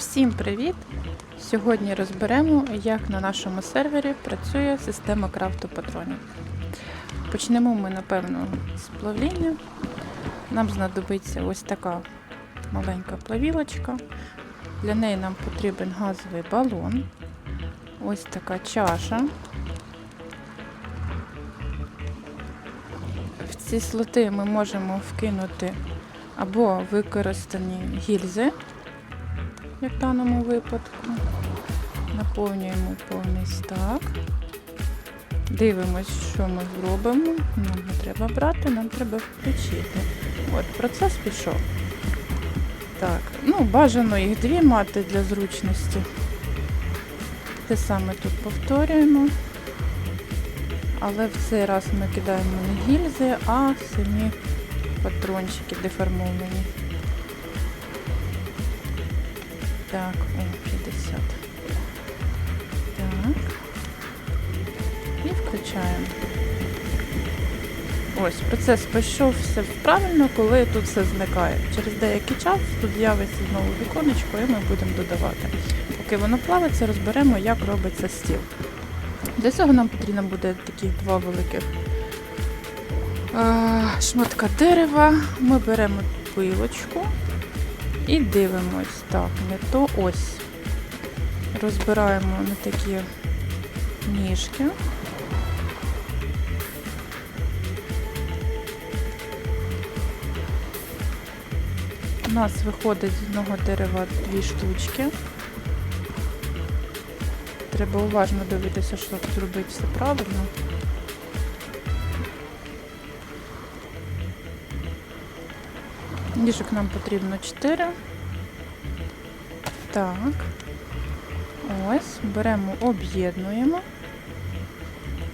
Всім привіт! Сьогодні розберемо, як на нашому сервері працює система крафту патронів. Почнемо ми, напевно, з плавління. Нам знадобиться ось така маленька плавілочка. Для неї нам потрібен газовий балон. Ось така чаша. В ці слоти ми можемо вкинути або використані гільзи, як в даному випадку. Наповнюємо повний стак. Дивимось, що ми зробимо. Нам не треба брати, нам треба включити. От, процес пішов. Так, ну, бажано їх дві мати для зручності. Те саме тут повторюємо. Але в цей раз ми кидаємо не гільзи, а самі патрончики деформовані. Так, о, 50. Так. І включаємо. Ось, процес пішов все правильно, коли тут все зникає. Через деякий час тут з'явиться знову віконечко і ми будемо додавати. Поки воно плавиться, розберемо, як робиться стіл. Для цього нам потрібно буде такі два великих е, шматка дерева. Ми беремо пилочку і дивимось. Так, не то ось. Розбираємо на такі ніжки. У нас виходить з одного дерева дві штучки. Треба уважно дивитися, щоб зробити все правильно. Ніжок нам потрібно 4. Так. Ось, беремо, об'єднуємо,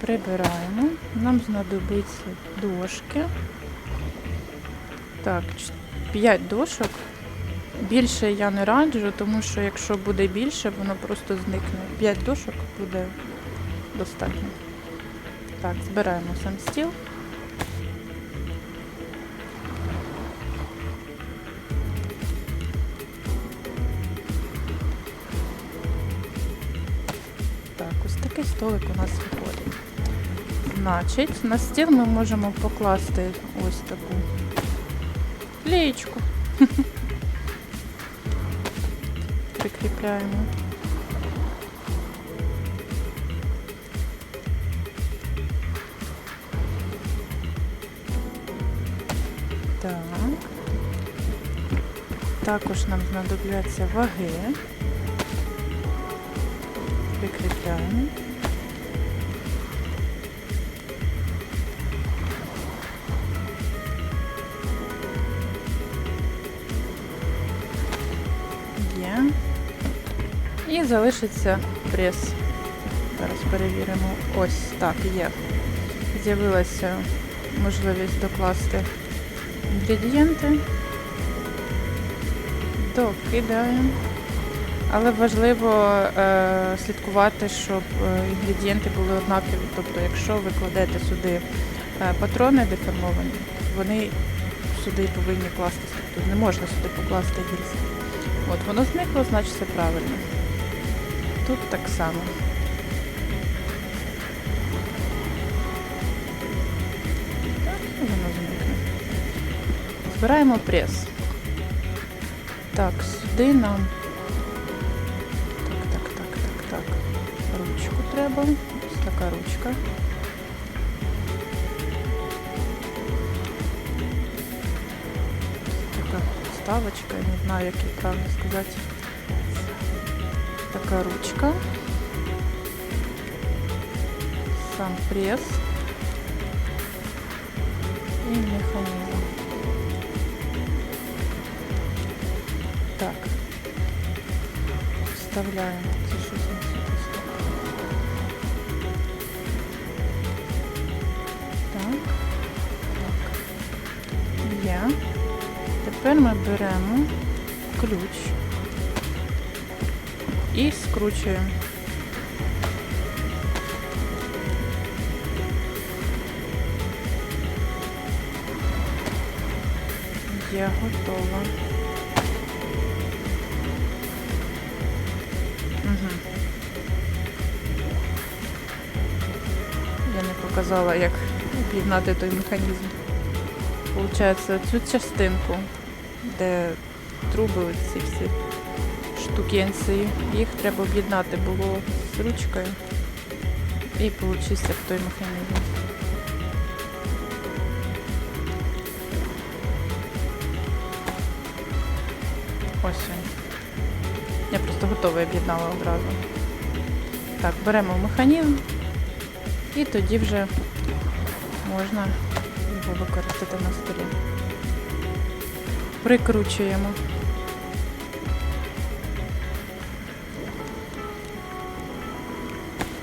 прибираємо. Нам знадобиться дошки. Так, 5 дошок. Більше я не раджу, тому що якщо буде більше, воно просто зникне. 5 дошок буде достатньо. Так, збираємо сам стіл. Такий столик у нас виходить. Значить, на стіл ми можемо покласти ось таку лієчку. Прикріпляємо. Так. Також нам знадобляться ваги. Прикріпляємо. Є. І залишиться прес. Зараз перевіримо. Ось так є. З'явилася можливість докласти інгредієнти. Докидаємо. Але важливо е, слідкувати, щоб е, інгредієнти були однакові. Тобто, якщо ви кладете сюди е, патрони деформовані, вони сюди повинні кластися. Тобто не можна сюди покласти гільзи. От воно зникло, значить все правильно. Тут так само. Так, воно зникне. Збираємо прес. Так, сюди нам. Так, так, так, так, так. Ручку треба. Ось така ручка. вставочка, я не знаю, як її правильно сказати. Така ручка. Сам прес. І механізм. Так. Вставляємо. Це щось не сюди Так. Так. Є. Тепер ми беремо ключ і скручуємо. Я готова. Угу. Я не показала, як об'єднати той механізм. Получається, цю частинку де труби ці всі штукенці, їх треба об'єднати було з ручкою і получився той механізм. Ось він. Я просто готовий об'єднала одразу. Так, беремо механізм і тоді вже можна його використати на столі. Прикручуємо.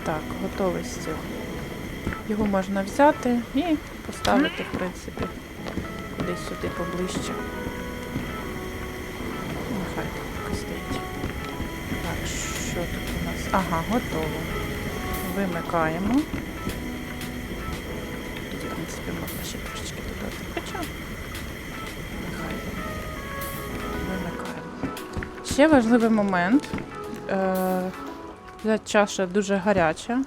Так, готовий стіл. Його можна взяти і поставити, в принципі, кудись сюди поближче. Нехай так стоїть. Так, що тут у нас? Ага, готово. Вимикаємо. Тут, в принципі, можна ще трошечки Ще важливий момент. Е, ця чаша дуже гаряча,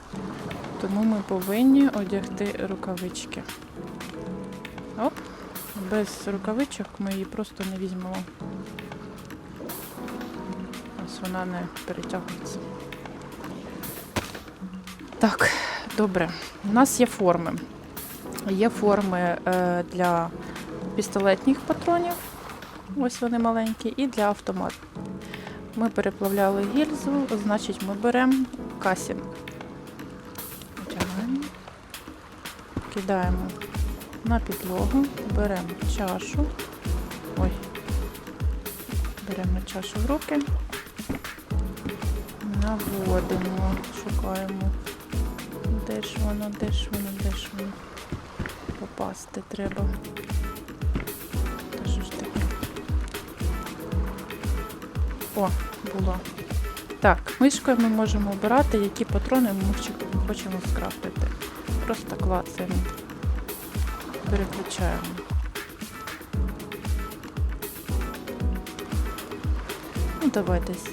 тому ми повинні одягти рукавички. Оп, без рукавичок ми її просто не візьмемо. Ось вона не перетягується. Так, добре. У нас є форми. Є форми е, для пістолетних патронів. Ось вони маленькі, і для автомату. Ми переплавляли гільзу, значить ми беремо касінг. Витягаємо, кидаємо на підлогу, беремо чашу. Ой, беремо чашу в руки, наводимо, шукаємо. Де ж воно, де ж воно, де ж воно? Попасти треба. О, було. Так, мишкою ми можемо обирати, які патрони ми хочемо скрафтити. Просто клацаємо. Переключаємо. Ну, давай десь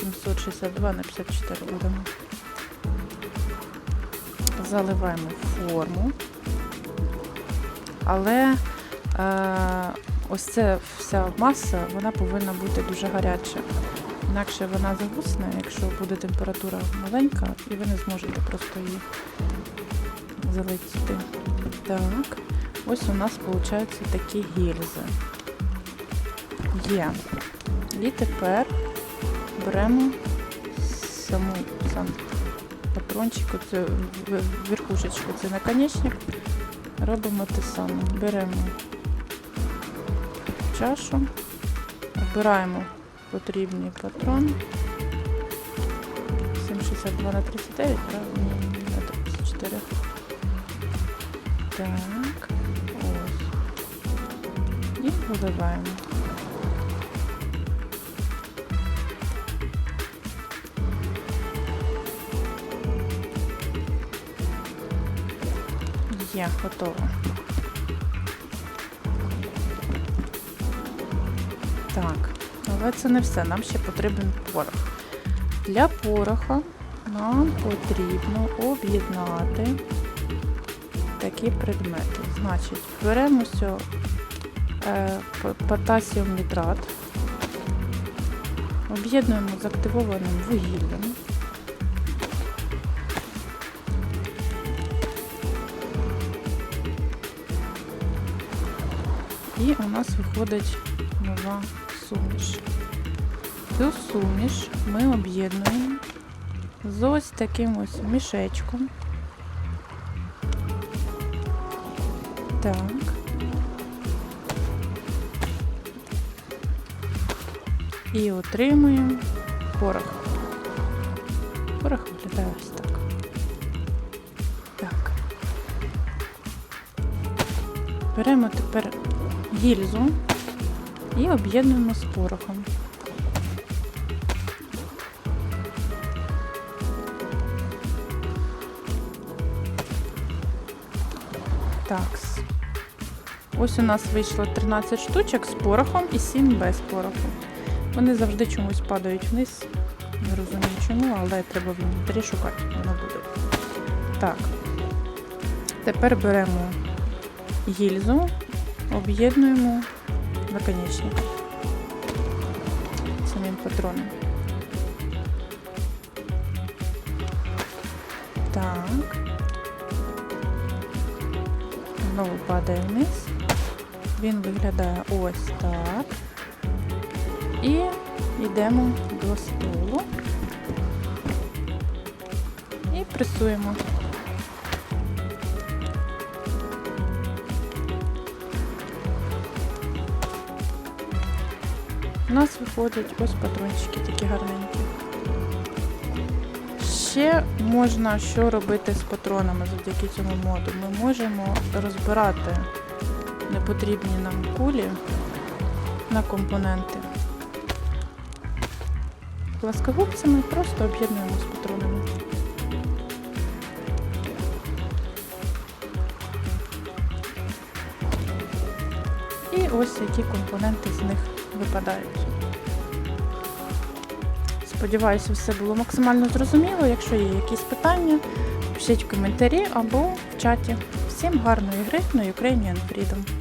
762 на 54 будемо. Заливаємо форму. Але е, ось ця вся маса, вона повинна бути дуже гаряча. Інакше вона загусне, якщо буде температура маленька, і ви не зможете просто її залити сюди. Так, ось у нас виходять такі гільзи. Є. І тепер беремо саму сам патрончик, в- верхушечку, це наконечник. Робимо те саме. Беремо чашу, обираємо потрібний патрон. 762 на 39, правильно? На 34. Так, ось. І виливаємо. Є, готово. Так, але це не все. Нам ще потрібен порох. Для пороха нам потрібно об'єднати такі предмети. Значить, беремо е, потасіум нітрат, об'єднуємо з активованим вугіллям. І у нас виходить нова суміш. Цю суміш ми об'єднуємо з ось таким ось мішечком. Так. І отримуємо порох. Порох виглядає ось так. Так. Беремо тепер гільзу і об'єднуємо з порохом. Так. Ось у нас вийшло 13 штучок з порохом і 7 без пороху. Вони завжди чомусь падають вниз. Не розумію чому, але треба в інвентарі шукати, воно буде. Так. Тепер беремо гільзу, об'єднуємо наконечник самим патроном. Так. Знову падає вниз. Він виглядає ось так. І йдемо до столу і пресуємо. У нас виходять ось патрончики такі гарненькі. Ще можна що робити з патронами завдяки цьому моду. Ми можемо розбирати непотрібні нам кулі на компоненти. Пласкогубцями просто об'єднуємо з патронами. І ось які компоненти з них випадають. Сподіваюся, все було максимально зрозуміло. Якщо є якісь питання, пишіть в коментарі або в чаті. Всім гарної гри на Ukrainian Freedom!